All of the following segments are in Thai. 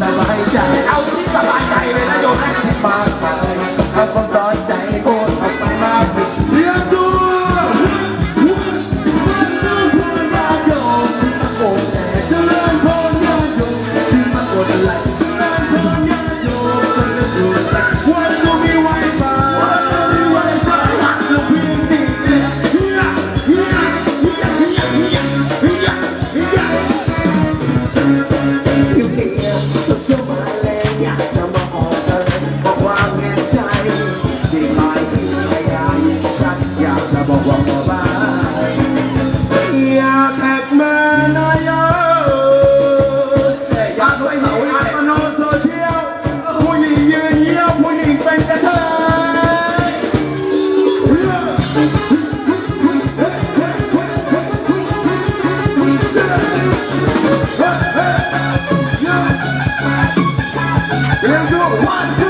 สบายใจ เอาที่สบายใจเลยนะโยมนะมากมายเอาความสอนใจ Let's go. One,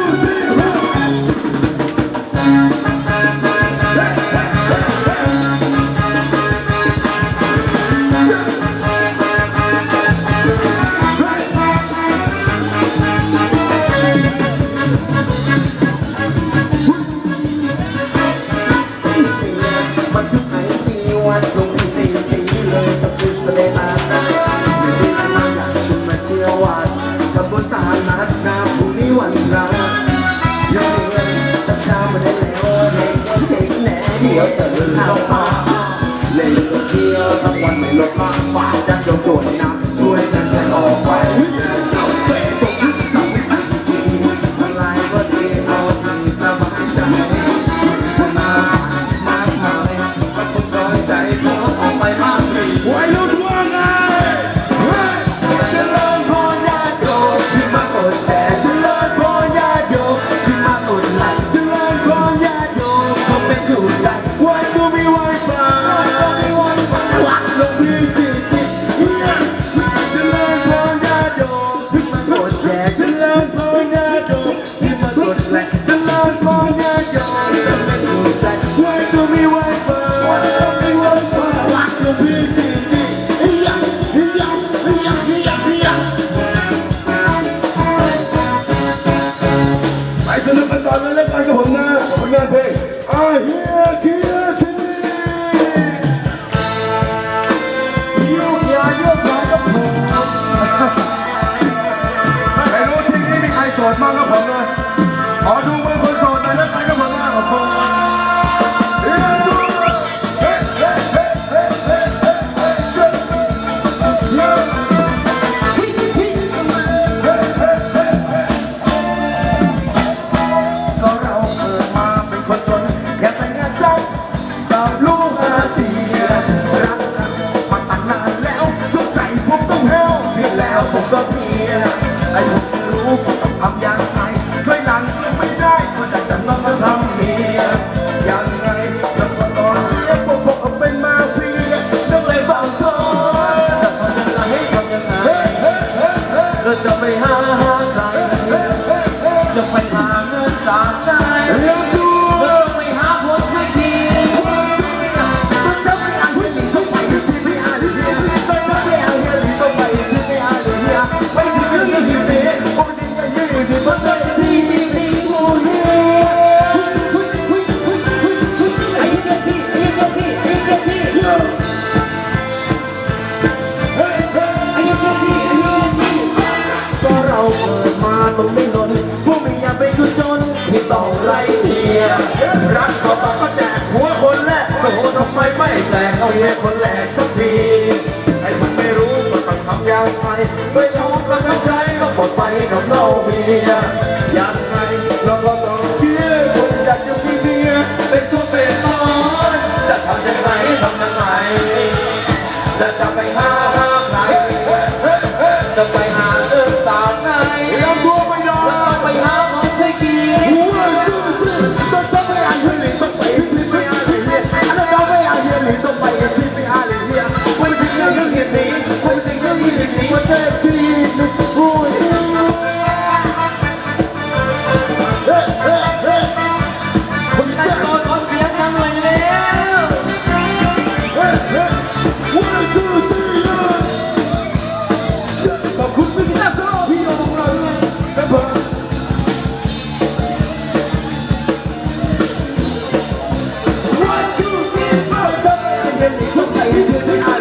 Cuba. We where ก็เพียรไอ้ผมไม่รู้ผมต้องทำอย่างไรถอยหลังยัไม่ได้ก็อยากจะต้องมาทำเมียอย่างไรแล้วก็ตอนเรียกผมผมเป็นมาเฟียต้องเลยเฝ้าซ้อนจะทำยังไงทำยังไงเฮ้เฮ้เฮ้เราจะไม่ ยคนแหลกสักทีไอ้มันไม่รู้ก็ต้องทำอย่างไรไม่ทุกก็ทำใจก็หมดไปกับเราเมีย I'm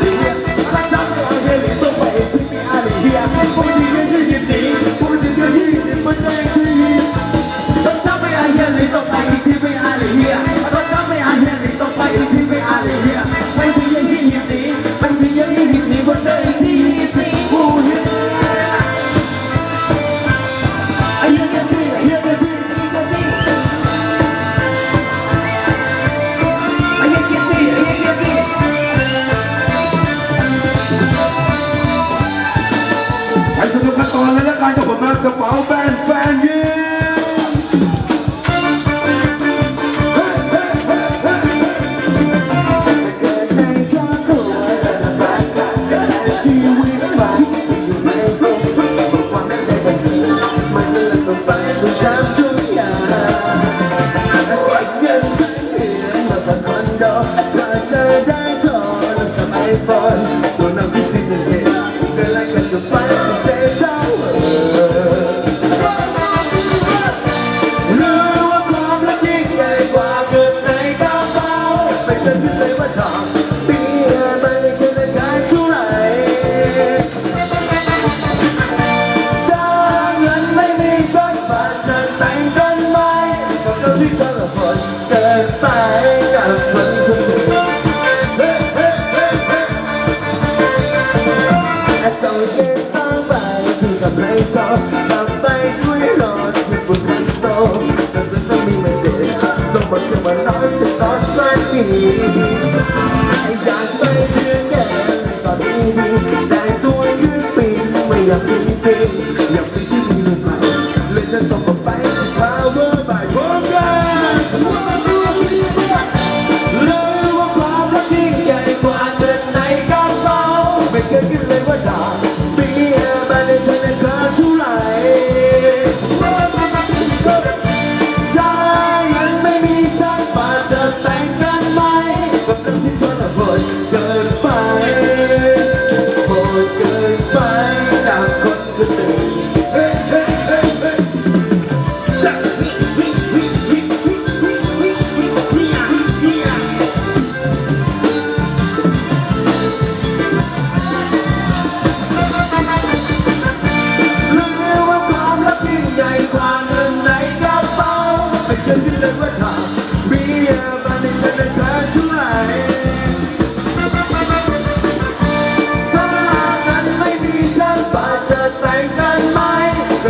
านกับผมมากระเป๋าแบนแฟนยืนชีวิตไปอยู่ในโลความไม่ได้บังเอิญมันเลื่อน ก็ที่จะหมดเกินไปกับคนคนหนึ่เต้องเห็นต้องไปที่กำลังสอบต้องไปด้วยรอที่บุญมันโตแต่เพื่อนต้องมีไม่เสียสมบัติจะมาน้อยจะต้องไม่มี Thank you.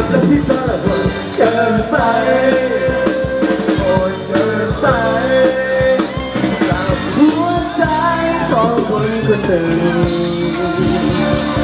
let me tell